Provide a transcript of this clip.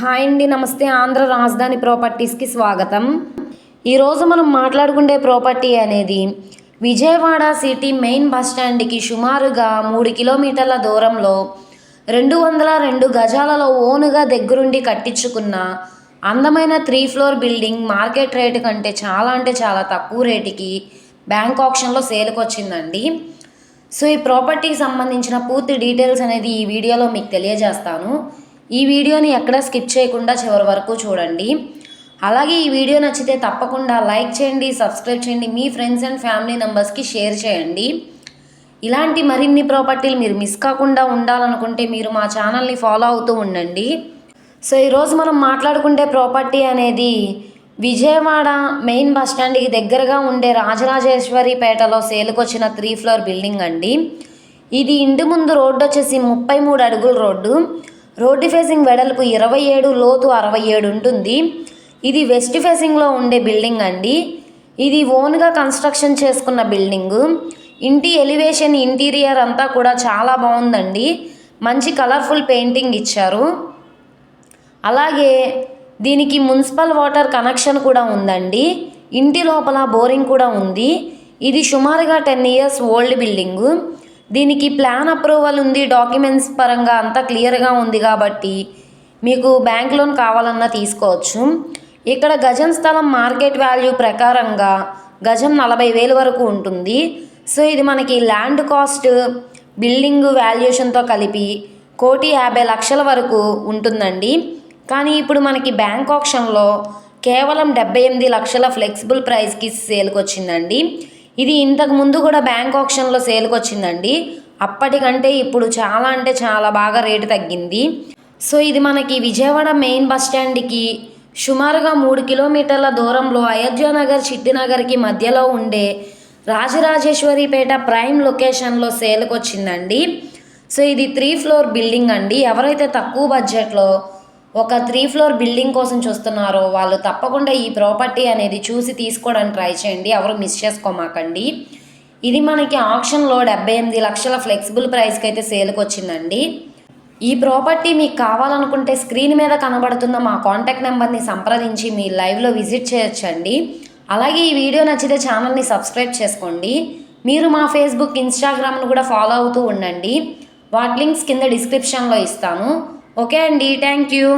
Hi అండి నమస్తే. ఆంధ్ర రాజధాని ప్రాపర్టీస్కి స్వాగతం. ఈరోజు మనం మాట్లాడుకునే ప్రాపర్టీ అనేది విజయవాడ సిటీ మెయిన్ బస్ స్టాండ్కి సుమారుగా మూడు కిలోమీటర్ల దూరంలో రెండు వందల రెండు గజాలలో ఓనుగా దగ్గరుండి కట్టించుకున్న అందమైన three floor building market rate కంటే చాలా అంటే చాలా తక్కువ రేటుకి బ్యాంక్ ఆప్షన్లో సేల్కి వచ్చిందండి సో ఈ ప్రాపర్టీకి సంబంధించిన పూర్తి డీటెయిల్స్ అనేది ఈ వీడియోలో మీకు తెలియజేస్తాను. ఈ వీడియోని ఎక్కడ స్కిప్ చేయకుండా చివరి వరకు చూడండి. అలాగే ఈ వీడియో నచ్చితే తప్పకుండా లైక్ చేయండి సబ్స్క్రైబ్ చేయండి మీ ఫ్రెండ్స్ అండ్ ఫ్యామిలీ మెంబర్స్కి షేర్ చేయండి. ఇలాంటి మరిన్ని ప్రాపర్టీలు మీరు మిస్ కాకుండా ఉండాలనుకుంటే మీరు మా ఛానల్ని ఫాలో అవుతూ ఉండండి. సో ఈరోజు మనం మాట్లాడుకుంటే ప్రాపర్టీ అనేది విజయవాడ మెయిన్ బస్ స్టాండ్కి దగ్గరగా ఉండే రాజరాజేశ్వరిపేటలో సేలుకొచ్చిన త్రీ ఫ్లోర్ బిల్డింగ్ అండి. ఇది ఇంటి ముందు రోడ్డు వచ్చేసి ముప్పై మూడు అడుగుల రోడ్డు. రోడ్డు ఫేసింగ్ వెడల్పు ఇరవై ఏడు లోతు అరవై ఏడు ఉంటుంది. ఇది వెస్ట్ ఫేసింగ్లో ఉండే బిల్డింగ్ అండి. ఇది ఓన్గా కన్స్ట్రక్షన్ చేసుకున్న బిల్డింగ్. ఇంటి ఎలివేషన్ ఇంటీరియర్ అంతా కూడా చాలా బాగుందండి. మంచి కలర్ఫుల్ పెయింటింగ్ ఇచ్చారు. అలాగే దీనికి మున్సిపల్ వాటర్ కనెక్షన్ కూడా ఉందండి. ఇంటి లోపల బోరింగ్ కూడా ఉంది. ఇది సుమారుగా టెన్ ఇయర్స్ ఓల్డ్ బిల్డింగు. దీనికి ప్లాన్ అప్రూవల్ ఉంది డాక్యుమెంట్స్ పరంగా అంతా క్లియర్గా ఉంది కాబట్టి మీకు బ్యాంక్ లోన్ కావాలన్నా తీసుకోవచ్చు. ఇక్కడ గజం స్థలం మార్కెట్ వాల్యూ ప్రకారంగా గజం నలభై వేలు వరకు ఉంటుంది. సో ఇది మనకి ల్యాండ్ కాస్ట్ బిల్డింగ్ వాల్యుయేషన్తో కలిపి కోటి యాభై లక్షల వరకు ఉంటుందండి. కానీ ఇప్పుడు మనకి బ్యాంక్ ఆప్షన్లో కేవలం డెబ్బై ఎనిమిది లక్షల ఫ్లెక్సిబుల్ ప్రైస్కి సేల్కి వచ్చిందండి. ఇది ఇంతకు ముందు కూడా బ్యాంక్ ఆప్షన్లో సేల్కి వచ్చిందండి. అప్పటికంటే ఇప్పుడు చాలా అంటే చాలా బాగా రేటు తగ్గింది. సో ఇది మనకి విజయవాడ మెయిన్ బస్ స్టాండ్కి సుమారుగా మూడు కిలోమీటర్ల దూరంలో అయోధ్యనగర్ చిట్టినగర్కి మధ్యలో ఉండే రాజరాజేశ్వరిపేట ప్రైమ్ లొకేషన్లో సేల్కి వచ్చిందండి. సో ఇది త్రీ ఫ్లోర్ బిల్డింగ్ అండి. ఎవరైతే తక్కువ బడ్జెట్లో ఒక త్రీ ఫ్లోర్ బిల్డింగ్ కోసం చూస్తున్నారో వాళ్ళు తప్పకుండా ఈ ప్రాపర్టీ అనేది చూసి తీసుకోవడానికి ట్రై చేయండి. ఎవరు మిస్ చేసుకోమాకండి. ఇది మనకి ఆప్షన్లో డెబ్బై ఎనిమిది లక్షల ఫ్లెక్సిబుల్ ప్రైస్కి అయితే సేల్కి వచ్చిందండి. ఈ ప్రాపర్టీ మీకు కావాలనుకుంటే స్క్రీన్ మీద కనబడుతున్న మా కాంటాక్ట్ నెంబర్ని సంప్రదించి మీ లైవ్లో విజిట్ చేయొచ్చండి. అలాగే ఈ వీడియో నచ్చితే ఛానల్ని సబ్స్క్రైబ్ చేసుకోండి. మీరు మా ఫేస్బుక్ ఇన్స్టాగ్రామ్ను కూడా ఫాలో అవుతూ ఉండండి. వాటి లింక్స్ కింద డిస్క్రిప్షన్లో ఇస్తాను. ఓకే అండి థ్యాంక్ యూ